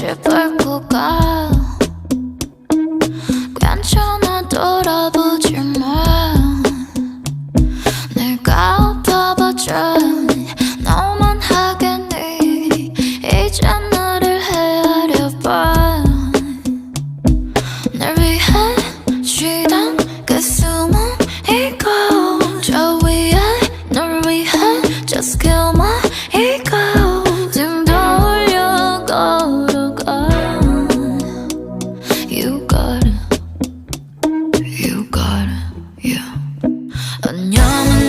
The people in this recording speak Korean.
빛을 밟고 가? 괜찮아 돌아보지 마늘 가업봐줘. 너만 하겠니? 이제 나를 헤아려봐. 날 위해 그녀는